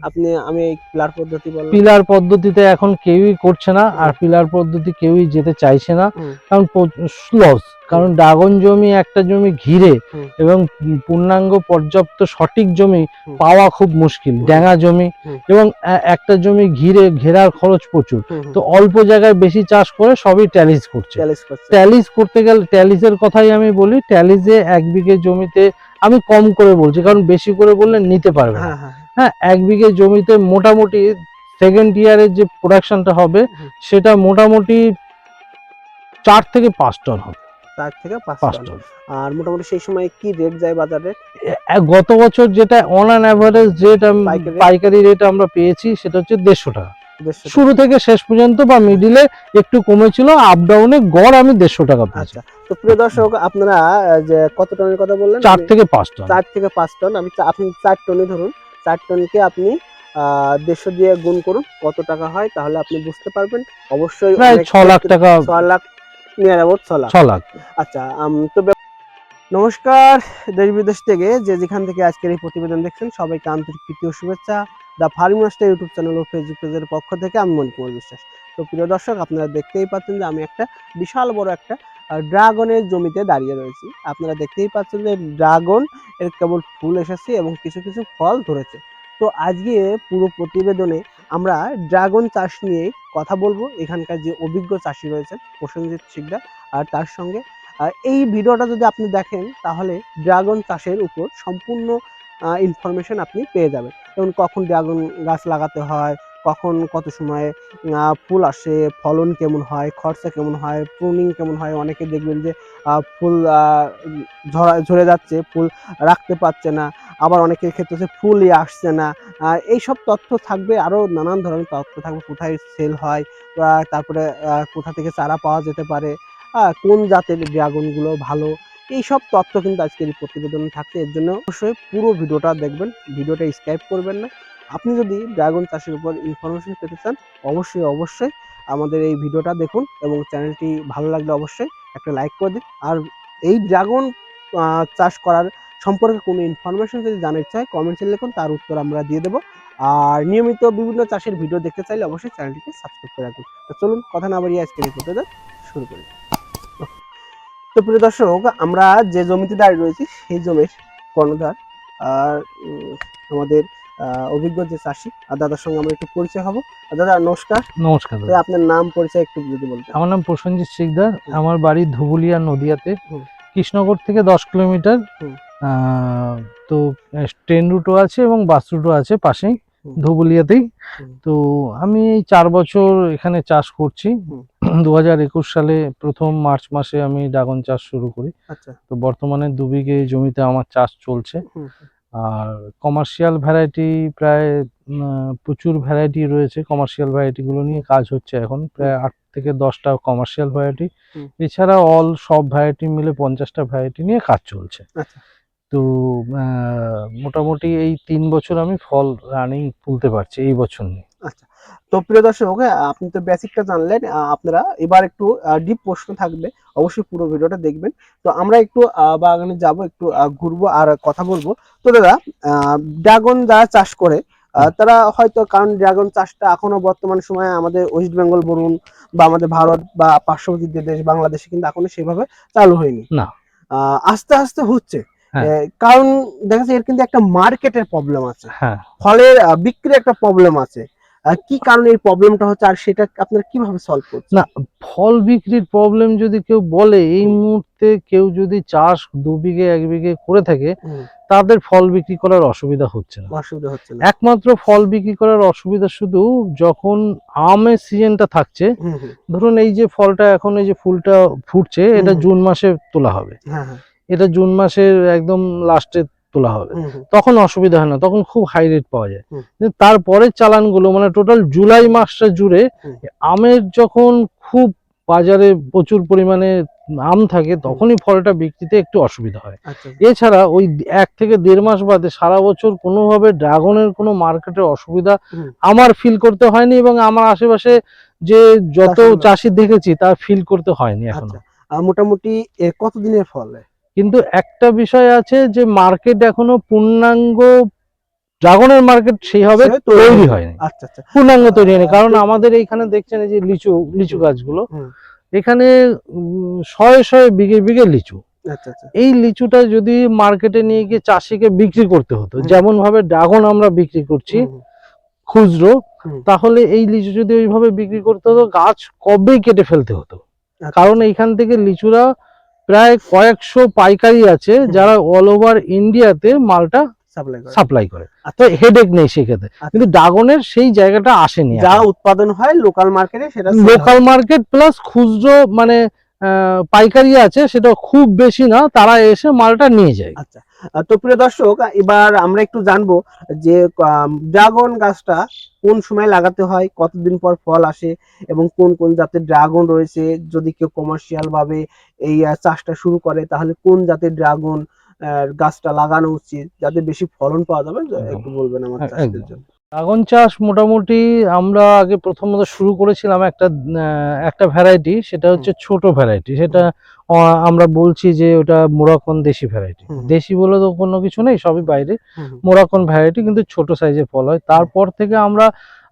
আপনি আমি পিলার পদ্ধতি বললাম। পিলার পদ্ধতিতে এখন কেউই করছে না আর পিলার পদ্ধতি কেউই যেতে চাইছে না কারণ লস কারণ ড্রাগন জমি একটা জমি ঘিরে এবং পূর্ণাঙ্গ পর্যাপ্ত সঠিক জমি পাওয়া খুব মুশকিল। ড্যাঙা জমি এবং একটা জমি ঘিরে ঘেরার খরচ প্রচুর। তো অল্প জায়গায় বেশি চাষ করে সবই ট্যালিস করছে। করছে। ট্যালিস করতে গেলে ট্যালিসের কথাই আমি বলি ট্যালিসে এক বিঘে জমিতে আমি কম করে বলছি কারণ বেশি করে বললে নিতে পারবে না। হ্যাঁ এক বিঘে জমিতে মোটামুটি সেকেন্ড ইয়ারের যে প্রোডাকশনটা হবে সেটা মোটামুটি চার থেকে পাঁচ টন হবে। চার থেকে পাঁচ টন। আর মোটামুটি সেই সময় কি রেট যায় বাজারে? গত বছর যেটা অন অ্যান অ্যাভারেজ রেট পাইকারি? পাইকারি রেট আমরা পেয়েছি সেটা হচ্ছে দেড়শো টাকা। শুরু থেকে শেষ পর্যন্ত বা মিডিলে একটু কমেছিল আপ ডাউনে গড় আমি দেড়শো টাকা পেয়েছি। আচ্ছা তো প্রিয় দর্শক আপনারা যে কত টনের কথা বললেন? চার থেকে পাঁচ টন। চার থেকে পাঁচ টন আমি আপনি চার টনে ধরুন। চার টনকে আপনি দেড়শো দিয়ে গুণ করুন কত টাকা হয় তাহলে আপনি বুঝতে পারবেন। অবশ্যই ছ লাখ টাকা ছ লাখ নিয়ার অ্যাবাউট ছ লাখ। ছ লাখ। আচ্ছা তো নমস্কার দেশ বিদেশ থেকে যে যেখান থেকে আজকের এই প্রতিবেদন দেখছেন সবাইকে আন্তরিক প্রীতি ও শুভেচ্ছা। The farming master YouTube channel O Facebook পেজের পক্ষ থেকে আমি মণিকুমার বিশ্বাস। তো প্রিয় দর্শক আপনারা দেখতেই পাচ্ছেন যে আমি একটা বিশাল বড় একটা ড্রাগনের জমিতে দাঁড়িয়ে রয়েছি। আপনারা দেখতেই পাচ্ছেন যে ড্রাগন এর কেবল ফুল এসেছে এবং কিছু কিছু ফল ধরেছে। তো আজকে পুরো প্রতিবেদনে আমরা ড্রাগন চাষ নিয়ে কথা বলব। এখানকার যে অভিজ্ঞ চাষি রয়েছেন প্রসেনজিৎ শিকদার আর তার সঙ্গে। এই ভিডিওটা যদি আপনি দেখেন, তাহলে ড্রাগন চাষের উপর সম্পূর্ণ ইনফরমেশন আপনি পেয়ে যাবেন। যেমন কখন ড্রাগন গাছ লাগাতে হয় কখন কত সময়ে ফুল আসে, ফলন কেমন হয়, খরচা কেমন হয় প্রুনিং কেমন হয়, অনেকে দেখবেন যে ফুল ঝরা, ঝরে যাচ্ছে, ফুল রাখতে পারছে না, আবার অনেকের ক্ষেত্রে হচ্ছে ফুলই আসছে না এইসব তথ্য থাকবে আরও নানান ধরনের তথ্য থাকবে, কোথায় সেল হয় তারপরে কোথা থেকে চারা পাওয়া যেতে পারে কোন জাতের ড্রাগনগুলো ভালো এই সব তথ্য কিন্তু আজকের এই প্রতিবেদনে থাকছে, এর জন্য অবশ্যই পুরো ভিডিওটা দেখবেন, ভিডিওটা স্ক্রাইব করবেন না আপনি যদি ড্রাগন চাষের উপর ইনফরমেশন পেতে চান, অবশ্যই অবশ্যই আমাদের এই ভিডিওটা দেখুন এবং চ্যানেলটি ভালো লাগলে অবশ্যই একটা লাইক করে দিন। আর এই ড্রাগন চাষ করার সম্পর্কে কোনো ইনফরমেশন যদি জানার হয় কমেন্টসে লিখুন, তার উত্তর আমরা দিয়ে দেবো। আর নিয়মিত বিভিন্ন চাষের ভিডিও দেখতে চাইলে অবশ্যই চ্যানেলটিকে সাবস্ক্রাইব করে রাখুন। তো চলুন, কথা না বাড়িয়ে আজকের এই প্রতিবেদন শুরু করি। তো প্রিয় দর্শক, আমরা যে জমিতে দাঁড়িয়ে রয়েছি, সেই জমির কর্ণধার, আর আমাদের অভিজ্ঞ যে চাষি আর দাদার সঙ্গে আমরা একটু পরিচয় হব। দাদা নমস্কার। নমস্কার। আপনার নাম পরিচয় একটু যদি বলতেন। আমার নাম প্রসেনজিৎ শিকদার। আমার বাড়ি ধুবুলিয়া নদিয়াতে। হুম। কৃষ্ণনগর থেকে দশ কিলোমিটার। তো ট্রেন রুটও আছে এবং বাস রুটও আছে পাশেই ধুবুলিয়াতেই। তো আমি এই চার বছর এখানে চাষ করছি। দু হাজার একুশ সালে প্রথম মার্চ মাসে আমি ড্রাগন চাষ শুরু করি। আচ্ছা। তো বর্তমানে দু বিঘে জমিতে আমার চাষ চলছে। আর কমার্শিয়াল ভ্যারাইটি প্রায় প্রচুর ভ্যারাইটি রয়েছে। কমার্শিয়াল ভ্যারাইটিগুলো নিয়ে কাজ হচ্ছে এখন। প্রায় আট থেকে দশটা কমার্শিয়াল ভ্যারাইটি এছাড়া অল সব ভ্যারাইটি মিলে পঞ্চাশটা ভ্যারাইটি নিয়ে কাজ চলছে। আচ্ছা। তো মোটামুটি এই তিন বছর আমি ফল রানিং তুলতে পারছি এই বছর নিয়ে। তো প্রিয় দর্শক আপনি তো বেসিকটা জানলেন আপনারা এবার একটু ডিপ প্রশ্ন থাকবে অবশ্যই পুরো ভিডিওটা দেখবেন। তো আমরা একটু আহ, বাগানে যাব একটু ঘুরবো আর কথা বলব। তো দাদা ড্রাগন যারা চাষ করে তারা হয়তো কারণ ড্রাগন চাষটা এখনও বর্তমান সময়ে আমাদের ওয়েস্ট বেঙ্গল বলুন বা আমাদের ভারত বা পার্শ্ববর্তী দেশ বাংলাদেশে কিন্তু এখনও সেভাবে চালু হয়নি। না। আহ, আস্তে আস্তে হচ্ছে। হ্যাঁ। কারণ দেখা যাচ্ছে এর কিন্তু একটা মার্কেটের প্রবলেম আছে। হ্যাঁ। ফলের বিক্রির একটা প্রবলেম আছে। কি কারণে এই প্রবলেমটা হচ্ছে আর সেটা আপনারা কীভাবে সলভ করছেন? না ফল বিক্রির প্রবলেম যদি কেউ বলে এই মুহূর্তে কেউ যদি চাষ দু বিঘে এক বিঘে করে থাকে তাদের ফল বিক্রি করার অসুবিধা হচ্ছে না। অসুবিধা হচ্ছে না। একমাত্র ফল বিক্রি করার অসুবিধা শুধু যখন আমের সিজনটা থাকছে ধরুন এই যে ফলটা এখন এই যে ফুলটা ফুটছে এটা জুন মাসে তোলা হবে। হ্যাঁ হ্যাঁ। এটা জুন মাসের একদম লাস্টে তোলা হবে। তখন অসুবিধা হয় না তখন খুব হাই রেট পাওয়া যায়। তারপরের চালানগুলো মানে টোটাল জুলাই মাসটা জুড়ে আমের যখন খুব বাজারে প্রচুর পরিমাণে আম থাকে তখনই ফলটা বিক্রিতে একটু অসুবিধা হয়। আচ্ছা। এছাড়া ওই এক থেকে দেড় মাস বাদে সারা বছর কোনোভাবে ড্রাগনের কোনো মার্কেটের অসুবিধা আমার ফিল করতে হয়নি এবং আমার আশেপাশে যে যত চাষি দেখেছি তা ফিল করতে হয়নি এখন। আচ্ছা। মোটামুটি কতদিনের ফল? কিন্তু একটা বিষয় আছে যে মার্কেট এখনও পূর্ণাঙ্গ ড্রাগনের মার্কেট সেইভাবে তৈরি হয়নি। আচ্ছা আচ্ছা। পূর্ণাঙ্গ তৈরি হয়নি। কারণ আমাদের এইখানে দেখছেন এই যে লিচু লিচু গাছগুলো। এখানে শয়ে শয়ে বিঘে বিঘে লিচু। আচ্ছা এই লিচুটা যদি মার্কেটে নিয়ে গিয়ে চাষিকে বিক্রি করতে হতো। যেমন ভাবে ড্রাগন আমরা বিক্রি করছি খুচরো তাহলে এই লিচু যদি ওইভাবে বিক্রি করতে হতো গাছ কবেই কেটে ফেলতে হতো? কারণ এইখান থেকে লিচুরা প্রায় কয়েকশো পাইকারি আছে যারা অল ওভার ইন্ডিয়াতে মালটা সাপ্লাই করে। তো আচ্ছা, হেডেক নেই সেক্ষেত্রে। আচ্ছা। কিন্তু ড্রাগনের সেই জায়গাটা আসেনি যা উৎপাদন হয় লোকাল মার্কেটে সেটা লোকাল মার্কেট প্লাস খুচরো মানে পাইকারি আছে সেটা খুব বেশি না তারা এসে মালটা নিয়ে যায়। আচ্ছা। তো প্রিয় দর্শক এবার আমরা একটু জানব যে ড্রাগন গাছটা কোন সময় লাগাতে হয় কতদিন পর ফল আসে এবং কোন কোন জাতের ড্রাগন রয়েছে যদি কেউ কমার্শিয়াল ভাবে এই চাষটা শুরু করে তাহলে কোন জাতের ড্রাগন গাছটা লাগানো উচিত যাতে বেশি ফলন পাওয়া যাবে? একটু বলবেন আমার চাষের জন্য। ড্রাগন চাষ মোটামুটি আমরা আগে প্রথমত শুরু করেছিলাম একটা একটা ভ্যারাইটি সেটা হচ্ছে ছোট ভ্যারাইটি সেটা আমরা বলছি যে ওটা মোরাকন দেশি ভ্যারাইটি। দেশি বলে তো কোনো কিছু নেই সবই বাইরে। মোরাকন ভ্যারাইটি কিন্তু ছোট সাইজের ফল হয়। তারপর থেকে আমরা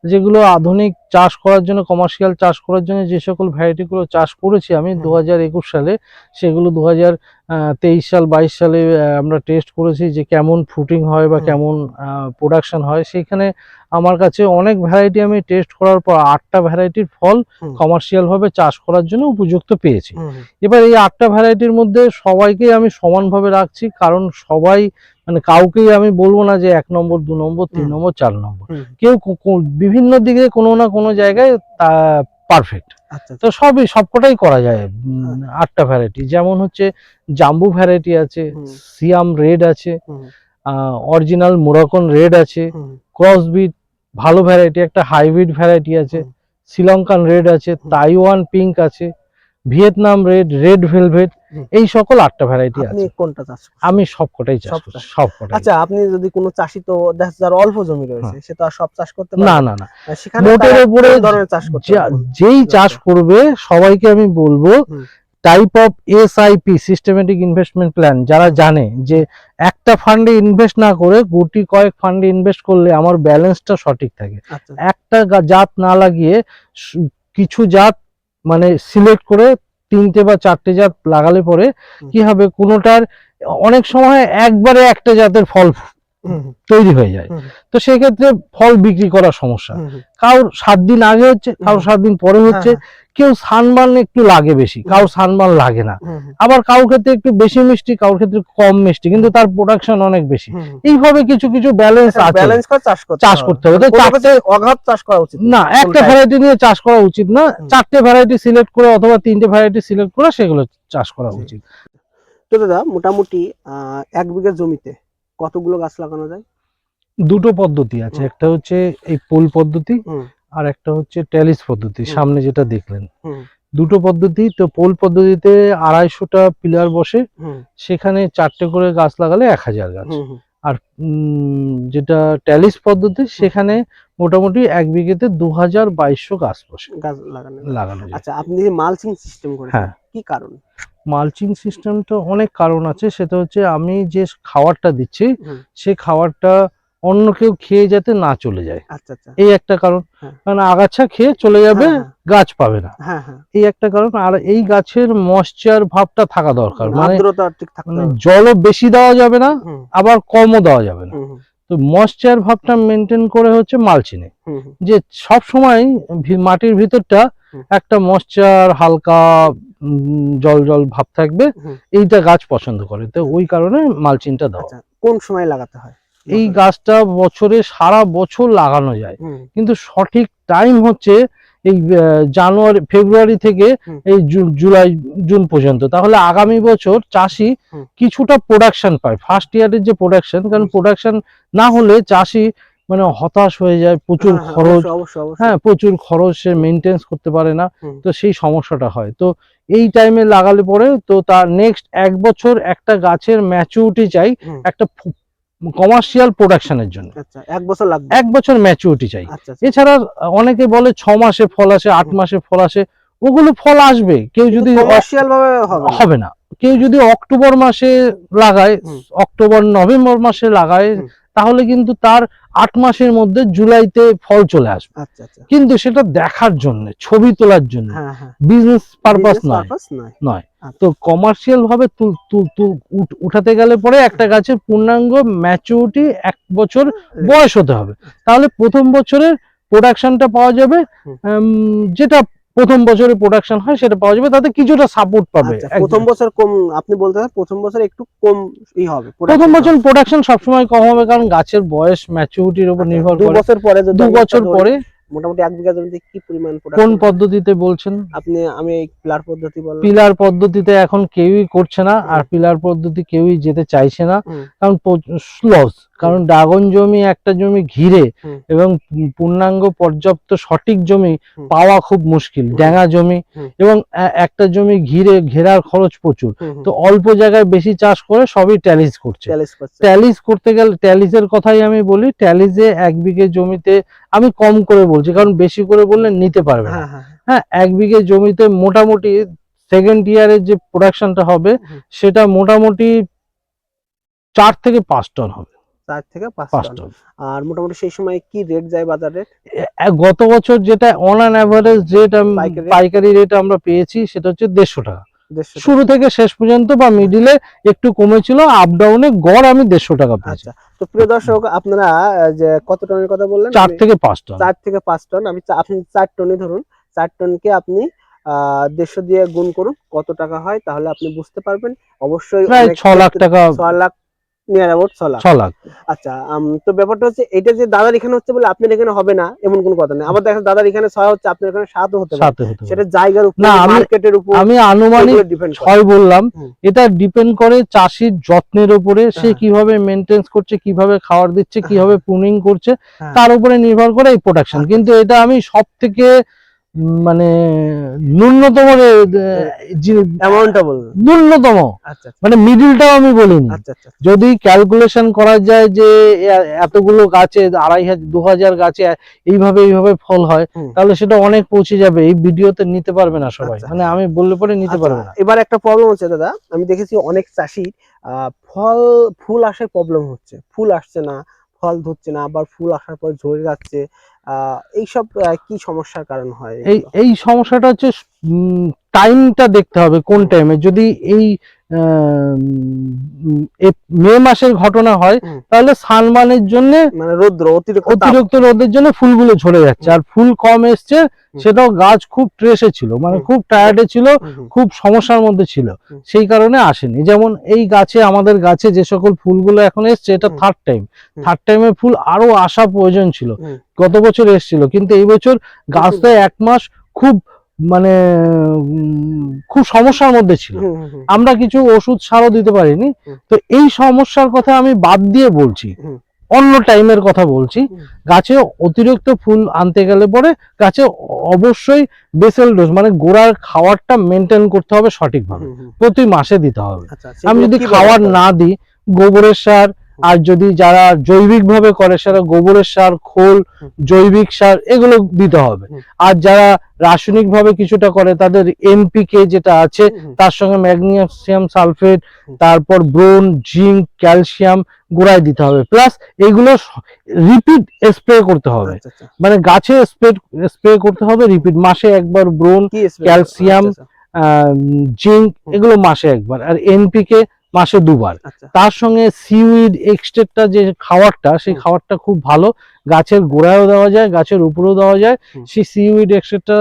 যেগুলো আধুনিক চাষ করার জন্য কমার্শিয়াল চাষ করার জন্য যে সকল ভ্যারাইটিগুলো চাষ করেছি আমি দু হাজার একুশ সালে সেগুলো দু হাজার তেইশ সাল বাইশ সালে আমরা টেস্ট করেছি যে কেমন ফ্রুটিং হয় বা কেমন প্রোডাকশন হয়। সেখানে আমার কাছে অনেক ভ্যারাইটি আমি টেস্ট করার পর আটটা ভ্যারাইটির ফল হুম। কমার্শিয়াল ভাবে চাষ করার জন্য উপযুক্ত পেয়েছি। এবার এই আটটা ভ্যারাইটির মধ্যে সবাইকে আমি সমানভাবে রাখছি কারণ সবাই মানে কাউকেই আমি বলব না যে এক নম্বর দু নম্বর তিন নম্বর চার নম্বর। কেউ বিভিন্ন দিকে কোনো না কোনো জায়গায় তা পারফেক্ট আচ্ছা তো সবই সবকটাই করা যায় আটটা ভ্যারাইটি যেমন হচ্ছে জাম্বু ভ্যারাইটি আছে সিয়াম রেড আছে অরিজিনাল মোরাকন রেড আছে ক্রসবিট ভালো ভ্যারাইটি একটা হাইব্রিড ভ্যারাইটি আছে শ্রীলঙ্কান রেড আছে তাইওয়ান পিঙ্ক আছে ভিয়েতনাম রেড রেড ভেলভেট এই সকল আটটা ভ্যারাইটি আছে। কোনটা চাষ আমি সবকটাই চাষ করি? সবকটাই। আচ্ছা আপনি যদি কোনো চাষি তো দেখা যাচ্ছে অল্প জমি রয়েছে সে তো আর সব চাষ করতে হ্যাঁ। না পারে না না। না সেখানে মোটের উপরে ধরনের চাষ করতে যেই চাষ করবে সবাইকে আমি বলব type of SIP systematic investment plan যারা জানে যে একটা ফান্ডে ইনভেস্ট না করে গুটি কয়েক ফান্ডে ইনভেস্ট করলে আমার ব্যালেন্সটা সঠিক থাকে। আচ্ছা। একটা জাত না লাগিয়ে কিছু জাত মানে সিলেক্ট করে তিনটে বা চারটে জাত লাগালে পরে কি হবে? কোনোটার অনেক সময় একবারে একটা জাতের ফল তৈরি হয়ে যায়। তো সেক্ষেত্রে ফল বিক্রি করার সমস্যা। কারোর সাত দিন আগে হচ্ছে কারোর সাত দিন পরে হচ্ছে হ্যাঁ, কেউ সানবান একটু লাগে বেশি কারোর সানবান লাগে না। আবার কারোর ক্ষেত্রে একটু বেশি মিষ্টি কারোর ক্ষেত্রে কম মিষ্টি কিন্তু তার প্রোডাকশন অনেক বেশি। এইভাবে কিছু কিছু ব্যালেন্স আছে। ব্যালেন্স করে চাষ করতে চাষ হবে। করতে হবে। তো চারটে অগাধ চাষ করা উচিত না একটা ভ্যারাইটি নিয়ে চাষ করা উচিত না। চারটে ভ্যারাইটি সিলেক্ট করে অথবা তিনটে ভ্যারাইটি সিলেক্ট করে সেগুলো চাষ করা উচিত। তো দাদা মোটামুটি এক বিঘা জমিতে কতগুলো গাছ লাগানো যায়? দুটো পদ্ধতি আছে। একটা হচ্ছে এই পোল পদ্ধতি আর একটা হচ্ছে ট্যালিস পদ্ধতি সামনে যেটা দেখলেন। দুটো পদ্ধতি তো পোল পদ্ধতিতে আড়াইশোটা পিলার বসে সেখানে চারটে করে গাছ লাগালে এক হাজার গাছ। আর যেটা ট্যালিস পদ্ধতি সেখানে মোটামুটি এক বিঘেতে দু হাজার বাইশশো গাছ বসে। গাছ লাগানো। লাগানো আচ্ছা আপনি যে মালচিং সিস্টেম করেছেন হ্যাঁ। কি কারণ? মালচিং সিস্টেমটা অনেক কারণ আছে। সেটা হচ্ছে আমি যে খাবারটা দিচ্ছি সে খাবারটা অন্য কেউ খেয়ে যাতে না চলে যায়। আচ্ছা আচ্ছা। এই একটা কারণ। হ্যাঁ। কারণ আগাছা খেয়ে চলে যাবে হ্যাঁ, গাছ পাবে না। হ্যাঁ হ্যাঁ। এই একটা কারণ। আর এই গাছের ময়শ্চার ভাবটা থাকা দরকার। মানে মানে জলও বেশি দেওয়া যাবে না আবার কমও দেওয়া যাবে না। তো ময়শ্চার ভাবটা মেনটেন করে হচ্ছে মালচিনে যে সব সময় মাটির ভিতরটা একটা ময়শ্চার হালকা জল জল ভাব থাকবে। এইটা গাছ পছন্দ করে তো ওই কারণে মালচিনটা দাও আচ্ছা কোন সময় লাগাতে হয়? এই গাছটা বছরে সারা বছর লাগানো যায়। কিন্তু সঠিক টাইম হচ্ছে এই জানুয়ারি ফেব্রুয়ারি থেকে এই জুলাই জুন পর্যন্ত। তাহলে আগামী বছর চাষি কিছুটা প্রোডাকশন পায়। ফার্স্ট ইয়ারের যে প্রোডাকশন কারণ প্রোডাকশন না হলে চাষি মানে হতাশ হয়ে যায় প্রচুর হ্যাঁ, হ্যাঁ, খরচ। হ্যাঁ প্রচুর খরচ সে মেনটেন্স করতে পারে না। তো সেই সমস্যাটা হয়। তো এই টাইমে লাগালে পরে তো তার নেক্সট এক বছর একটা গাছের ম্যাচুরিটি চাই একটা কমার্শিয়াল প্রোডাকশনের জন্য। আচ্ছা এক বছর লাগবে। এক বছর ম্যাচুরিটি চাই। আচ্ছা আচ্ছা। এছাড়া অনেকে বলে ছ মাসে ফল আসে আট মাসে ফল আসে ওগুলো ফল আসবে। কেউ যদি হবে না। কেউ যদি অক্টোবর মাসে লাগায় অক্টোবর নভেম্বর মাসে লাগায়। তাহলে কিন্তু তার আট মাসের মধ্যে জুলাইতে ফল চলে আসবে। আচ্ছা আচ্ছা। কিন্তু সেটা দেখার জন্য ছবি তোলার জন্য। বিজনেস পারপাস নয়। নয়। আচ্ছা। তো কমার্শিয়াল ভাবে উঠাতে গেলে পরে একটা গাছের পূর্ণাঙ্গ ম্যাচুরিটি এক বছর বয়স হতে হবে। তাহলে প্রথম বছরের প্রোডাকশনটা পাওয়া যাবে যেটা প্রথম বছরে প্রোডাকশন হয় সেটা পাওয়া যাবে তাতে কিছুটা সাপোর্ট পাবে আচ্ছা, প্রথম বছর কম আপনি বলতে চান প্রথম বছর একটু কম ই হবে প্রথম বছর প্রোডাকশন সবসময় কম হবে কারণ গাছের বয়স ম্যাচুরিটির উপর নির্ভর আচ্ছা, দু করে। বছর পরে দু বছর পরে। মোটামুটি এক বিঘা জমিতে কি পরিমাণ কোন পদ্ধতিতে বলছেন? আপনি আমি প্লার পদ্ধতি বললাম। পিলার পদ্ধতিতে এখন কেউই করছে না আর পিলার পদ্ধতি কেউই যেতে চাইছে না। কারণ স্লস কারণ ড্রাগন জমি একটা জমি ঘিরে এবং পূর্ণাঙ্গ পর্যাপ্ত সঠিক জমি পাওয়া খুব মুশকিল। ড্যাঙা জমি এবং একটা জমি ঘিরে ঘেরার খরচ প্রচুর। তো অল্প জায়গায় বেশি চাষ করে সবই ট্যালিস করছে। ট্যালিস করতে গেলে ট্যালিসের কথাই আমি বলি ট্যালিসে এক বিঘে জমিতে আমি কম করে বলছি কারণ বেশি করে বললে নিতে পারবে না। হ্যাঁ হ্যাঁ হ্যাঁ। এক বিঘে জমিতে মোটামুটি সেকেন্ড ইয়ারের যে প্রোডাকশনটা হবে সেটা মোটামুটি চার থেকে পাঁচ টন হবে। চার থেকে পাঁচ টন। আর মোটামুটি সেই সময় কি রেট যায় বাজার গত বছর যেটা অন অ্যান অ্যাভারেজ রেট পাইকারি রেট আমরা পেয়েছি সেটা হচ্ছে দেড়শো টাকা। শুরু থেকে শেষ পর্যন্ত বা মিডিলে একটু কমেছিল আপ ডাউনে গড় আমি দেড়শো টাকা পেয়েছি। আচ্ছা তো প্রিয় দর্শক আপনারা যে কত টনের কথা বললেন? চার থেকে পাঁচ টন। চার থেকে পাঁচ টন। আমি আপনি চার টনই ধরুন। চার টনকে আপনি আহ দেড়শো দিয়ে গুণ করুন। কত টাকা হয় তাহলে আপনি বুঝতে পারবেন। অবশ্যই ছ লাখ টাকা ছ লাখ নিয়ার অ্যাবাউট ছ লাখ। ছ লাখ। আচ্ছা তো ব্যাপারটা হচ্ছে এটা যে দাদার এখানে হচ্ছে বলে আপনার এখানে হবে না এমন কোনো কথা নেই। আবার দেখেন দাদার এখানে ছয় হচ্ছে আপনার এখানে সাতও হতে পারে। হতে সেটা জায়গার উপর মার্কেটের উপর আমি আনুমানিক ছয় বললাম। এটা ডিপেন্ড করে চাষির যত্নের উপরে সে হ্যাঁ। কীভাবে মেনটেন্স করছে কীভাবে খাবার দিচ্ছে কীভাবে প্রুনিং করছে হ্যাঁ। তার উপরে নির্ভর করে এই প্রোডাকশন আচ্ছা। কিন্তু এটা আমি সব থেকে মানে ন্যূনতম অ্যামাউন্টটা বলুন। ন্যূনতম। আচ্ছা আচ্ছা। মানে মিডিলটাও আমি বলিনি। আচ্ছা যদি ক্যালকুলেশন করা যায় যে এতগুলো গাছে আড়াই হাজার দু হাজার গাছে এইভাবে এইভাবে ফল হয় তাহলে সেটা অনেক পৌঁছে যাবে। এই ভিডিওতে নিতে পারবে না সবাই। মানে আমি বললে পরে নিতে পারবে না। এবার একটা প্রবলেম হচ্ছে দাদা। আমি দেখেছি অনেক চাষি আহ, ফল ফুল আসার প্রবলেম হচ্ছে। ফুল আসছে না ফল ধরছে না আবার ফুল আসার পর ঝরে যাচ্ছে। এইসব কি সমস্যার কারণ হয় এই এই সমস্যাটা হচ্ছে টাইমটা দেখতে হবে কোন টাইমে যদি এই মে মাসের ঘটনা হয় তাহলে সানবানের জন্য মানে রৌদ্র অতিরিক্ত রোদের জন্য ফুলগুলো ঝরে যাচ্ছে। আর ফুল কম এসছে সেটাও গাছ খুব ট্রেসে ছিল মানে খুব টায়ার্ডে ছিল খুব সমস্যার মধ্যে ছিল। সেই কারণে আসেনি। যেমন এই গাছে আমাদের গাছে যে সকল ফুলগুলো এখন এসছে এটা থার্ড টাইম থার্ড টাইমে ফুল আরও আসা প্রয়োজন ছিল। গত বছর এসেছিল কিন্তু এই বছর গাছটা এক মাস খুব মানে খুব সমস্যার মধ্যে ছিল। আমরা কিছু ওষুধ সারও দিতে পারিনি। তো এই সমস্যার কথা আমি বাদ দিয়ে বলছি। অন্য টাইমের কথা বলছি। গাছে অতিরিক্ত ফুল আনতে গেলে পরে গাছে অবশ্যই বেসেল ডোজ মানে গোড়ার খাওয়ারটা মেনটেন করতে হবে সঠিকভাবে। প্রতি মাসে দিতে হবে। আচ্ছা আমি যদি খাবার না দিই গোবরের সার আর যদি যারা জৈবিক ভাবে করে সেটা গোবরের সার খোল জৈবিক সার এগুলো দিতে হবে। আর যারা রাসায়নিক ভাবে কিছুটা করে তাদের এমপিকে যেটা আছে তার সঙ্গে ম্যাগনেসিয়াম সালফেট তারপর ব্রোন জিঙ্ক ক্যালসিয়াম গোড়ায় দিতে হবে। প্লাস এগুলো রিপিট স্প্রে করতে হবে। আচ্ছা, আচ্ছা। মানে গাছে স্প্রে স্প্রে করতে হবে রিপিট। মাসে একবার ব্রোন ক্যালসিয়াম, আচ্ছা, জিঙ্ক এগুলো মাসে একবার। আর এনপিকে মাসে দুবার। আচ্ছা। তার সঙ্গে সিউইড এক্সট্রেটটা যে খাবারটা সেই। খাবারটা খুব ভালো। গাছের গোড়ায়ও দেওয়া যায় গাছের উপরেও দেওয়া যায়। সেই সিউইড এক্সট্রেটটা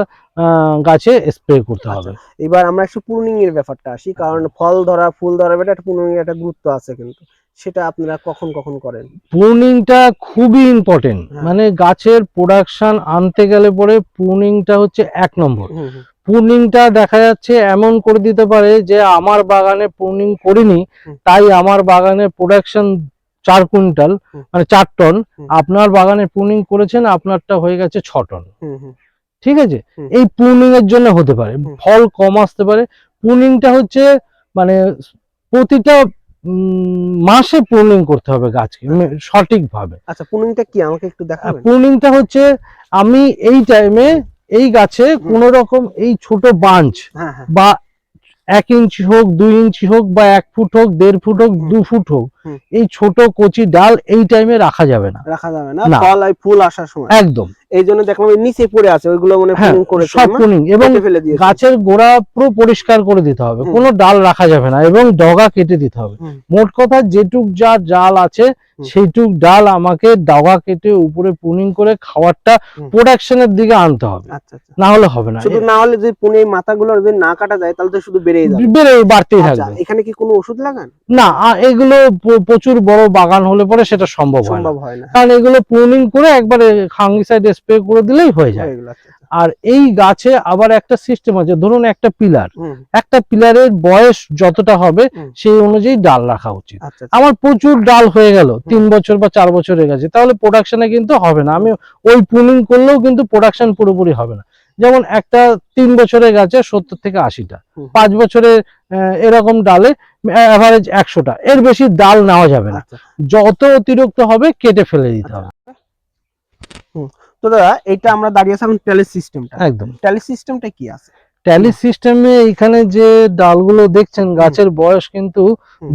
গাছে স্প্রে করতে হবে। এবার আমরা একটু প্রুনিং এর ব্যাপারটা আসি কারণ ফল ধরা ফুল ধরা এটা একটা প্রুনিং একটা গুরুত্ব আছে কিন্তু। সেটা আপনারা কখন কখন করেন? প্রুনিংটা খুবই ইম্পর্টেন্ট হ্যাঁ। মানে গাছের প্রোডাকশন আনতে গেলে পরে প্রুনিংটা হচ্ছে এক নম্বর। হুম, দেখা যাচ্ছে এমন করে দিতে পারে যে আমার বাগানে প্রুনিং করিনি তাই আমার বাগানে প্রোডাকশন চার কুইন্টাল মানে চার টন। আপনার বাগানে প্রুনিং করেছেন আপনারটা হয়ে গেছে ছ টন। ঠিক আছে? এই প্রুনিং এর জন্য হতে পারে। ফল কম আসতে পারে। প্রুনিংটা হচ্ছে মানে প্রতিটা মাসে প্রুনিং করতে হবে গাছকে সঠিকভাবে। আচ্ছা প্রুনিংটা কি? আমাকে একটু দেখাবেন। প্রুনিংটা হচ্ছে আমি এই টাইমে এই গাছে কোন রকম এই ছোট বাঞ্চ হ্যাঁ হ্যাঁ বা এক ইঞ্চি হোক দুই ইঞ্চি হোক বা এক ফুট হোক দেড় ফুট হোক দু ফুট হোক। এই ছোট কচি ডাল এই টাইমে রাখা যাবে না। রাখা যাবে না। ফল আর ফুল আসার সময়। একদম। এই জন্য দেখলাম নিচে পড়ে আছে ওইগুলো মানে হ্যাঁ pruning করেছে সব পুনিং এবং গাছের গোড়া পুরো পরিষ্কার করে দিতে হবে। কোনো ডাল রাখা যাবে না এবং ডগা কেটে দিতে হবে। মোট কথা যেটুক যা ডাল আছে সেইটুক ডাল আমাকে ডগা কেটে উপরে পুনিং করে খাবারটা। প্রোডাকশনের দিকে আনতে হবে। আচ্ছা আচ্ছা। না হলে হবে না। শুধু না হলে যদি পুনে মাথাগুলো যদি না কাটা যায় তাহলে তো শুধু বেড়েই যাবে। বেড়ে বাড়তেই আচ্ছা থাকবে। এখানে কি কোনো ওষুধ লাগান? না এগুলো প্রচুর বড় বাগান হলে পরে সেটা সম্ভব হয় না। সম্ভব হয় না। কারণ এগুলো প্রুনিং করে একবারে ফাঙ্গিসাইড স্প্রে করে দিলেই হয়ে যায়। আচ্ছা আচ্ছা। আর এই গাছে আবার একটা সিস্টেম আছে ধরুন একটা পিলার। একটা পিলারের বয়স যতটা হবে সেই অনুযায়ী ডাল রাখা উচিত। আচ্ছা। আমার প্রচুর ডাল হয়ে গেল তিন বছর বা চার বছর হয়ে গেছে। তাহলে প্রোডাকশনে কিন্তু হবে না। আমি ওই প্রুনিং করলেও কিন্তু প্রোডাকশন পুরোপুরি হবে না। যেমন একটা তিন বছরের গাছে সত্তর থেকে আশিটা পাঁচ বছরে এরকম ডালে অ্যাভারেজ একশোটা। এর বেশি ডাল নেওয়া যাবে না। আচ্ছা। যত অতিরিক্ত হবে কেটে ফেলে দিতে হবে। তো দাদা এটা আমরা দাঁড়িয়ে আসলাম এখন ট্যালি সিস্টেমটা একদম। ট্যালি সিস্টেমটা কি আছে? ট্যালি সিস্টেমে এখানে যে ডালগুলো দেখছেন গাছের বয়স কিন্তু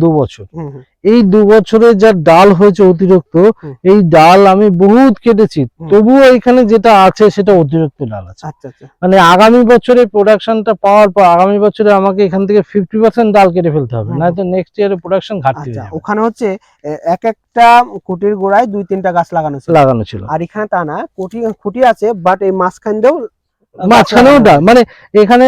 দু বছর। এই দু বছরে যা ডাল হয়েছে অতিরিক্ত এই ডাল আমি বহুত কেটেছি। তবুও এখানে যেটা আছে সেটা অতিরিক্ত ডাল আছে। আচ্ছা আচ্ছা। মানে আগামী বছরে প্রোডাকশনটা পাওয়ার পর আগামী বছরে আমাকে এখান থেকে ফিফটি পার্সেন্ট ডাল কেটে ফেলতে হবে হুম। নয়তো নেক্সট ইয়ারে প্রোডাকশন ঘাটতি আচ্ছা ওখানে হচ্ছে এক একটা কুটির গোড়ায় দুই তিনটা গাছ লাগানো ছিল। লাগানো ছিল। আর এখানে তা না কুটি খুঁটি আছে বাট এই মাঝখান দিয়েও মাঝখানেও লাগানো ডাল। মানে এখানে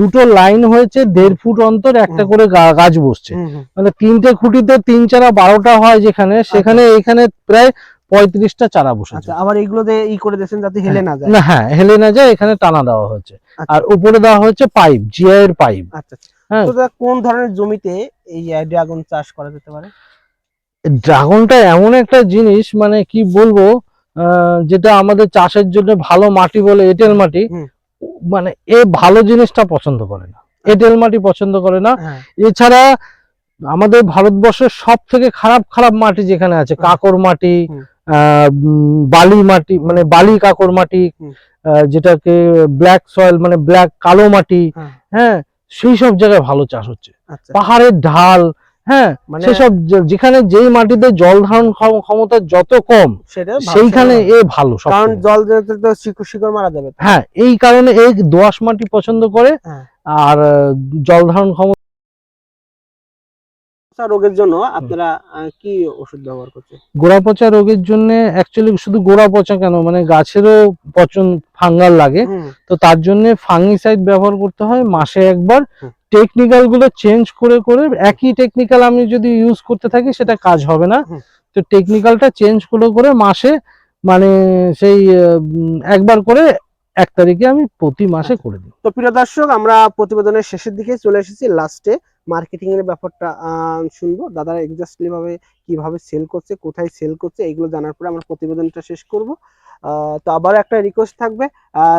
দুটো লাইন হয়েছে দেড় ফুট অন্তর একটা করে গাছ বসছে। মানে তিনটে খুঁটিতে তিন চারা বারোটা হয় যেখানে সেখানে এখানে প্রায় পঁয়ত্রিশটা চারা বসেছে। আচ্ছা আবার এগুলো ই করে দিয়েছেন যাতে হেলে না যায়। না হ্যাঁ হেলে না যায় এখানে টানা দেওয়া হয়েছে। আচ্ছা। আর উপরে দেওয়া হয়েছে পাইপ জিআই এর পাইপ। আচ্ছা আচ্ছা। হ্যাঁ। কোন ধরনের জমিতে এই ড্রাগন চাষ করা যেতে পারে? ড্রাগনটা এমন একটা জিনিস মানে কি বলব যেটা আমাদের চাষের জন্য ভালো মাটি বলে এঁটেল মাটি মানে এ ভালো জিনিসটা পছন্দ করে না। এঁটেল মাটি পছন্দ করে না। হ্যাঁ। এছাড়া আমাদের ভারতবর্ষের সব থেকে খারাপ খারাপ মাটি যেখানে আছে। কাকর মাটি বালি মাটি মানে বালি কাকর মাটি যেটাকে ব্ল্যাক সয়েল মানে ব্ল্যাক কালো মাটি হ্যাঁ। হ্যাঁ সেই সব জায়গায় ভালো চাষ হচ্ছে। আচ্ছা। পাহাড়ের ঢাল হ্যাঁ মানে সেসব যেখানে যেই মাটিতে জল ধারণ ক্ষম- ক্ষমতা যত কম সেইখানে। এ ভালো। কারণ জল শিকড় মারা যাবে। হ্যাঁ এই কারণে এই দোআঁশ মাটি পছন্দ করে হ্যাঁ। আর জল ধারণ ক্ষমতা রোগের জন্য আপনারা কি ওষুধ ব্যবহার করছেন? গোড়া পচা রোগের জন্য অ্যাকচুয়ালি শুধু গোড়া পচা কেন মানে গাছেরও পচন ফাঙ্গাল লাগে। তো তার জন্য ফাঙ্গিসাইড ব্যবহার করতে হয় মাসে একবার। টেকনিক্যালগুলো চেঞ্জ করে করে একই টেকনিক্যাল আমি যদি ইউজ করতে থাকি সেটা কাজ হবে না। তো টেকনিক্যালটা চেঞ্জ করে করে মাসে মানে সেই একবার করে এক তারিখে আমি প্রতি মাসে আচ্ছা। করে দিই। তো প্রিয় দর্শক আমরা প্রতিবেদনের শেষের দিকে চলে এসেছি। লাস্টে মার্কেটিং এর ব্যাপারটা শুনব। দাদা এক্স্যাক্টলি ভাবে কীভাবে সেল করছে কোথায় সেল করছে এগুলো জানার পরে আমরা প্রতিবেদনটা শেষ করব। তো আবার একটা রিকোয়েস্ট থাকবে।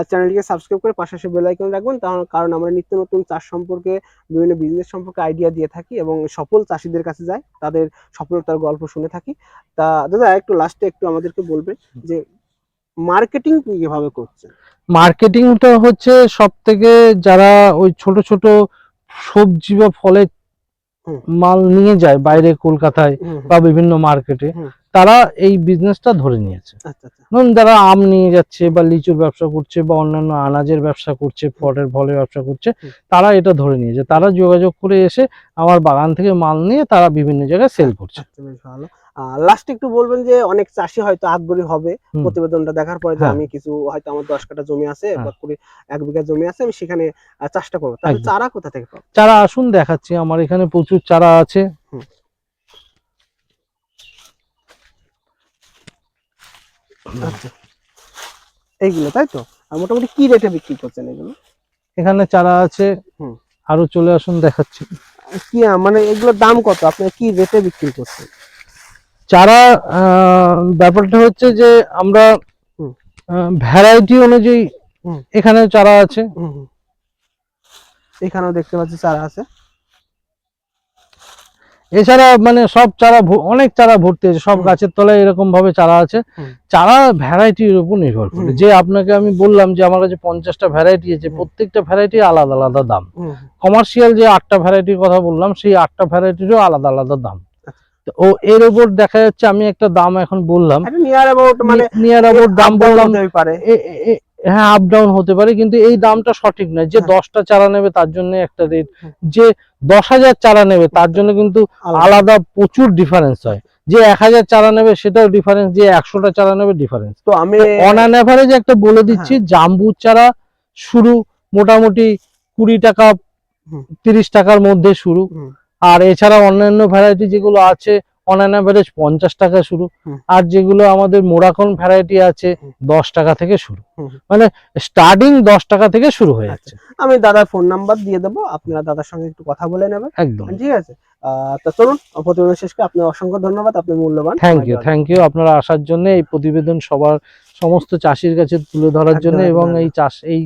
চ্যানেলটিকে সাবস্ক্রাইব করে পাশাপাশি বেল আইকন রাখবেন তার কারণ আমরা নিত্য নতুন চাষ সম্পর্কে বিভিন্ন বিজনেস সম্পর্কে আইডিয়া দিয়ে থাকি এবং সফল চাষিদের কাছে যাই তাদের সফলতার গল্প শুনে থাকি। তা দাদা একটু লাস্টে একটু আমাদেরকে বলবে যে মার্কেটিং তুমি কীভাবে করছে মার্কেটিংটা হচ্ছে সব থেকে যারা ওই ছোট ছোট সবজি বা ফলের মাল নিয়ে যায় বাইরে কলকাতায় বা বিভিন্ন মার্কেটে। তারা এই বিজনেসটা ধরে নিয়েছে। আচ্ছা আচ্ছা। ধরুন যারা আম নিয়ে যাচ্ছে বা লিচুর ব্যবসা করছে বা অন্যান্য আনাজের ব্যবসা করছে ফলের ফলের ব্যবসা করছে তারা এটা ধরে নিয়েছে। তারা যোগাযোগ করে এসে আমার বাগান থেকে মাল নিয়ে তারা বিভিন্ন জায়গায় সেল করছে। আচ্ছা লাস্ট একটু বলবেন যে অনেক চাষি হয়তো আগ্রহী হবে প্রতিবেদনটা দেখার পরে যে হ্যাঁ। আমি কিছু হয়তো আমার দশ কাঠা জমি আছে হ্যাঁ। বা কুড়ি এক বিঘা জমি আছে আমি সেখানে চাষটা করব। চারা কোথা থেকে চারা আসুন দেখাচ্ছি। আমার এখানে প্রচুর চারা আছে। আচ্ছা। এইগুলো তাই তো? আর মোটামুটি কি রেটে বিক্রি করছেন এগুলো? এখানে চারা আছে। হুম। আরও চলে আসুন দেখাচ্ছি। কি মানে এগুলোর দাম কত? আপনি কি রেটে বিক্রি করছেন? চারা ব্যাপারটা হচ্ছে যে আমরা ভ্যারাইটি অনুযায়ী হুম। এখানে চারা আছে। এখানেও দেখতে পাচ্ছি চারা আছে। এছাড়া মানে সব চারা অনেক চারা ভর্তি আছে সব গাছের তলায় এরকম ভাবে চারা আছে। চারা ভ্যারাইটির উপর নির্ভর করে। যে আপনাকে আমি বললাম যে আমার কাছে পঞ্চাশটা ভ্যারাইটি আছে প্রত্যেকটা ভ্যারাইটি আলাদা আলাদা দাম। কমার্শিয়াল যে আটটা ভ্যারাইটির কথা বললাম সেই আটটা ভ্যারাইটিরও আলাদা আলাদা দাম। তো ও এর উপর দেখা যাচ্ছে আমি একটা দাম এখন বললাম। নিয়ার অ্যাবাউট মানে নিয়ার অ্যাবাউট দাম বললাম। হ্যাঁ আপ ডাউন হতে পারে কিন্তু এই দামটা সঠিক নয়। যে হ্যাঁ। দশটা চারা নেবে তার জন্য একটা রেট যে দশ হাজার চারা নেবে তার জন্য কিন্তু আলাদা। প্রচুর ডিফারেন্স হয়। যে এক হাজার চারা নেবে সেটাও ডিফারেন্স যে একশোটা চারা নেবে ডিফারেন্স তো আমি অন অ্যান অ্যাভারেজ একটা বলে দিচ্ছি হ্যাঁ। জাম্বুর চারা শুরু মোটামুটি কুড়ি টাকা তিরিশ টাকার মধ্যে শুরু। আর এছাড়া অন্যান্য ভ্যারাইটি যেগুলো আছে অন অ্যান অ্যাভারেজ পঞ্চাশ টাকা শুরু। আর যেগুলো আমাদের মোরাকন ভ্যারাইটি আছে দশ টাকা থেকে শুরু। মানে স্টার্টিং দশ টাকা থেকে শুরু হয়ে আচ্ছা। যাচ্ছে আমি দাদার ফোন নাম্বার দিয়ে দেবো আপনারা দাদার সঙ্গে একটু কথা বলে নেবেন। একদম। ঠিক আছে? তো চলুন প্রতিবেদন শেষ করে আপনার অসংখ্য ধন্যবাদ আপনি মূল্যবান। থ্যাংক ইউ থ্যাংক ইউ আপনারা আসার জন্য এই প্রতিবেদন সবার সমস্ত চাষির কাছে তুলে ধরার জন্য এবং এই চাষ এই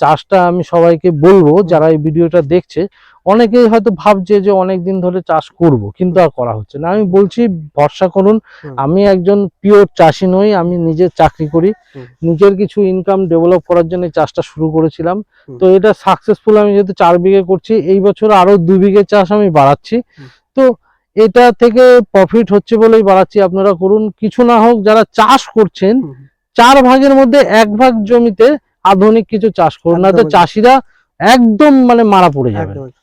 চাষটা আমি সবাইকে বলব যারা এই ভিডিওটা দেখছে অনেকেই হয়তো ভাবছে যে অনেক দিন ধরে চাষ করব কিন্তু আর করা হচ্ছে না। আমি বলছি ভরসা করুন আমি একজন পিওর চাষি নই আমি নিজে চাকরি করি। নিজের কিছু ইনকাম ডেভেলপ করার জন্য চাষটা শুরু করেছিলাম। তো এটা সাকসেসফুল আমি যেহেতু চার বিঘে করছি এই বছর আরও দু বিঘে চাষ আমি বাড়াচ্ছি। তো এটা থেকে প্রফিট হচ্ছে বলেই বাড়াচ্ছি আপনারা করুন। কিছু না হোক যারা চাষ করছেন চার ভাগের মধ্যে এক ভাগ জমিতে আধুনিক কিছু চাষ করুন না তো চাষিরা একদম মানে মারা পড়ে যাবে